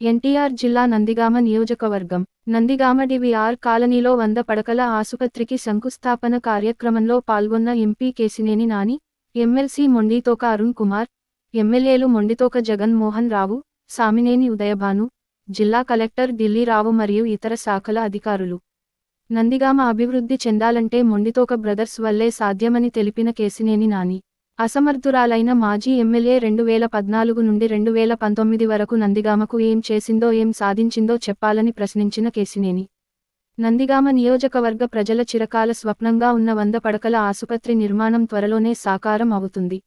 ఎన్టీఆర్ జిల్లా నందిగామ నియోజకవర్గం. నందిగామ డివిఆర్ కాలనీలో వంద పడకల ఆసుపత్రికి శంకుస్థాపన కార్యక్రమంలో పాల్గొన్న ఎంపీ కేసినేని నాని ఎమ్మెల్సీ మొండితోక అరుణ్ కుమార్ ఎమ్మెల్యేలు మొండితోక జగన్మోహన్ రావు సామినేని ఉదయభాను జిల్లా కలెక్టర్ ఢిల్లీరావు మరియు ఇతర శాఖల అధికారులు. నందిగామ అభివృద్ధి చెందాలంటే మొండితోక బ్రదర్స్ వల్లే సాధ్యమని తెలిపిన కేసినేని నాని. అసమర్థురాలైన మాజీ ఎమ్మెల్యే రెండు వేల పద్నాలుగు నుండి రెండు వేల పంతొమ్మిది వరకు నందిగామకు ఏం చేసిందో ఏం సాధించిందో చెప్పాలని ప్రశ్నించిన కేసినేని. నందిగామ నియోజకవర్గ ప్రజల చిరకాల స్వప్నంగా ఉన్న వంద పడకల ఆసుపత్రి నిర్మాణం త్వరలోనే సాకారం అవుతుంది.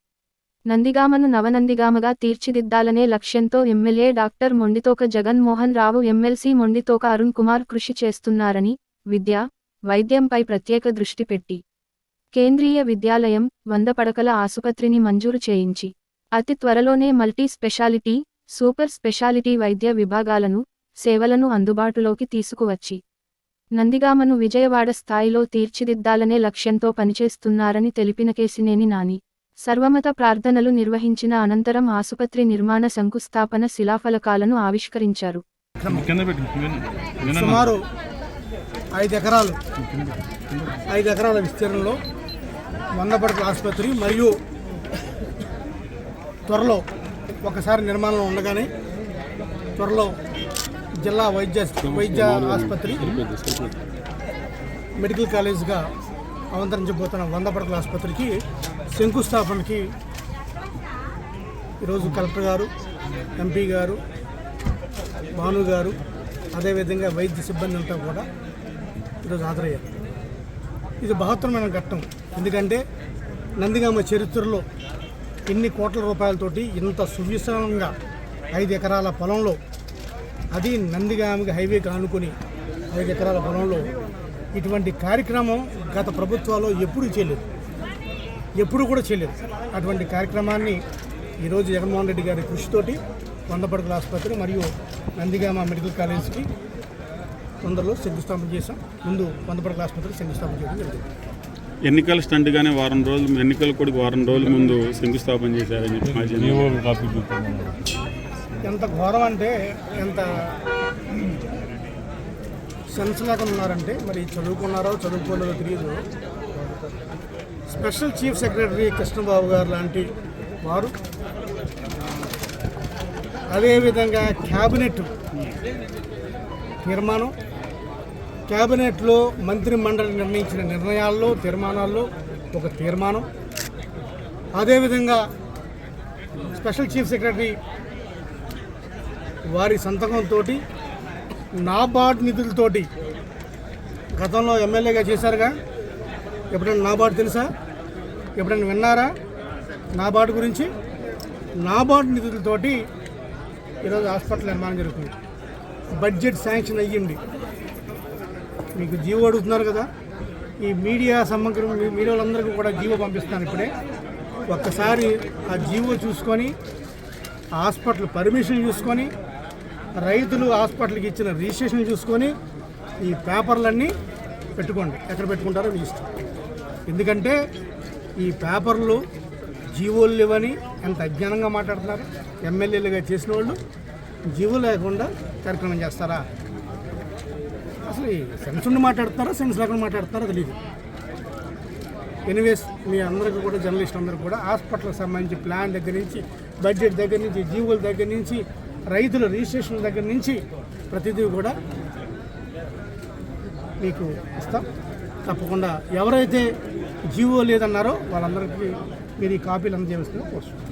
నందిగామను నవనందిగామగా తీర్చిదిద్దాలనే లక్ష్యంతో MLA doctor Mondithoka Jaganmohan Rao MLC Mondithoka Arun Kumar కృషి చేస్తున్నారని విద్య వైద్యంపై ప్రత్యేక దృష్టి పెట్టి కేంద్రీయ విద్యాలయం వంద పడకల ఆసుపత్రిని మంజూరు చేయించి అతి త్వరలోనే మల్టీ స్పెషాలిటీ సూపర్ స్పెషాలిటీ వైద్య విభాగాలను సేవలను అందుబాటులోకి తీసుకువచ్చి నందిగామను విజయవాడ స్థాయిలో తీర్చిదిద్దాలనే లక్ష్యంతో పనిచేస్తున్నారని తెలిపిన కేసినేని నాని సర్వమత ప్రార్థనలు నిర్వహించిన అనంతరం ఆసుపత్రి నిర్మాణ శంకుస్థాపన శిలాఫలకాలను ఆవిష్కరించారు. సుమారు ఐదు ఎకరాలు ఐదు ఎకరాల విస్తీర్ణంలో వంద పడకల ఆసుపత్రి మరియు త్వరలో ఒకసారి నిర్మాణం ఉండగానే త్వరలో జిల్లా వైద్య వైద్య ఆసుపత్రి మెడికల్ కాలేజ్గా అవతరించబోతున్న వంద పడకల ఆసుపత్రికి శంకుస్థాపనకి ఈరోజు కలెక్టర్ గారు ఎంపీ గారు భాను గారు అదేవిధంగా వైద్య సిబ్బంది అంతా కూడా ఈరోజు హాజరయ్యారు. ఇది మహత్తరమైన ఘట్టం. ఎందుకంటే నందిగామ చరిత్రలో ఇన్ని కోట్ల రూపాయలతోటి ఇంత సువిశాలంగా ఐదు ఎకరాల పొలంలో అది నందిగామకి హైవే కానుకొని ఐదు ఎకరాల పొలంలో ఇటువంటి కార్యక్రమం గత ప్రభుత్వాల్లో ఎప్పుడూ చేయలేదు. ఎప్పుడు కూడా చేయలేదు. అటువంటి కార్యక్రమాన్ని ఈరోజు జగన్మోహన్ రెడ్డి గారి కృషితోటి వంద పడకల ఆసుపత్రి మరియు నందిగామ మెడికల్ కాలేజీకి తొందరలో శంకుస్థాపన చేశాం. ముందు వంద పడకల ఆసుపత్రికి శంకుస్థాపన చేయడం జరిగింది. ఎన్నికల స్టంట్ గానే వారం రోజులు ఎన్నికల కూడా వారం రోజుల ముందు శంకుస్థాపన చేశారని చెప్పి మాజీ. ఎంత ఘోరం అంటే ఎంత సెన్స్ లేకుండా ఉన్నారంటే మరి చదువుకున్నారో చదువుకోలేదో తెలియదు స్పెషల్ చీఫ్ సెక్రటరీ కృష్ణబాబు గారు లాంటి వారు అదేవిధంగా క్యాబినెట్ తీర్మానం క్యాబినెట్లో మంత్రి మండలి నిర్ణయించిన నిర్ణయాల్లో తీర్మానాల్లో ఒక తీర్మానం. అదేవిధంగా స్పెషల్ చీఫ్ సెక్రటరీ వారి సంతకంతో నాబార్డ్ నిధులతోటి గతంలో ఎమ్మెల్యేగా చేశారుగా. ఎప్పుడైనా నాబార్డ్ తెలుసా? ఎప్పుడైనా విన్నారా? నాబార్డు గురించి? నాబార్డు నిధులతోటి ఈరోజు హాస్పిటల్ నిర్మాణం జరుగుతుంది. బడ్జెట్ శాంక్షన్ అయ్యింది. మీకు జీవో అడుగుతున్నారు కదా. ఈ మీడియా సమగ్రం మీ మీడియా వాళ్ళందరికీ కూడా జీవో పంపిస్తాను ఇప్పుడే. ఒక్కసారి ఆ జీవో చూసుకొని హాస్పిటల్ పర్మిషన్ చూసుకొని రైతులు హాస్పిటల్కి ఇచ్చిన రిజిస్ట్రేషన్ చూసుకొని ఈ పేపర్లన్నీ పెట్టుకోండి. ఎక్కడ పెట్టుకుంటారో మీ ఇష్టం. ఎందుకంటే ఈ పేపర్లు జీవోలు లేవని ఎంత అజ్ఞానంగా మాట్లాడుతున్నారు. ఎమ్మెల్యేలుగా చేసిన వాళ్ళు జీవో లేకుండా కార్యక్రమం చేస్తారా? అసలు ఈ సెన్స్ ఉండి మాట్లాడుతున్నారా సెన్స్ లేకుండా మాట్లాడుతున్నారా తెలియదు ఎనీవేస్ మీ అందరికీ కూడా జర్నలిస్ట్ అందరికీ కూడా హాస్పిటల్కి సంబంధించి ప్లాన్ దగ్గర నుంచి బడ్జెట్ దగ్గర నుంచి జీవోల దగ్గర నుంచి రైతుల రిజిస్ట్రేషన్ దగ్గర నుంచి ప్రతిదీ కూడా మీకు ఇస్తాం. తప్పకుండా ఎవరైతే జీవో లేదన్నారో వాళ్ళందరికీ మీరు ఈ కాపీలు అందజేయవలసిందిగా కోరుతున్నాం